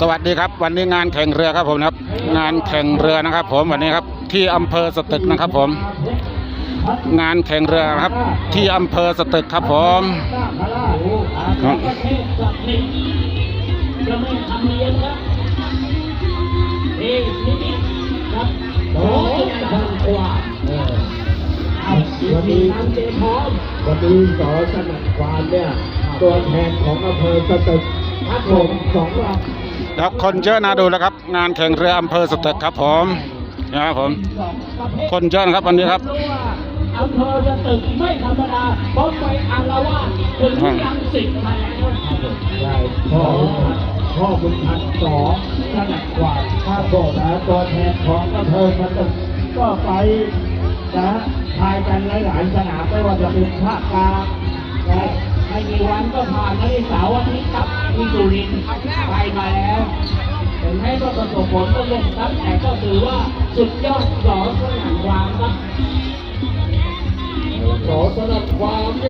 สวัสดีครับวันนี้งานแข่งเรือครับผมนะครับ งานแข่งเรือนะครับ ผมวันนี้ครับที่อำเภอสตึกนะครับผม งานแข่งเรือครับ ที่อำเภอสตึกครับผมครับประเทำเลี้ยงครับเอกนิมิตครับโอ้ยดังกว่าเออเอาวันนี้ทำเจพร้อมวันนี้สอสนัดควานเนี่ยตัวแทนของอำเภอสตึกพัดลมสองลำ แล้วคนเยอะนะดูแล้วครับ งานแข่งเรืออำเภอสตึกครับผมนะครับผม คนเยอะนะครับวันนี้ครับอำเภอจะตึกไม่ธรรมดาเพราะไปอัลวาสถึงยังสิบมาแล้วพ่อพ่อบุญพันธ์สองสนัดควาถ้าบอกนะตัวแทนของอำเภอสตึกก็ไปนะทายกันหลายๆสนามไม่ว่าจะเป็นภาคกลาง ก็ผ่านมาในสาร์อาทิตย์ครับมีสุรินไปมาแล้วถึงแม้ว่าประสบผลก็ลงครับแต่ก็ถือว่าสุดยอดสอสนั่นวางครับสอสนัดความ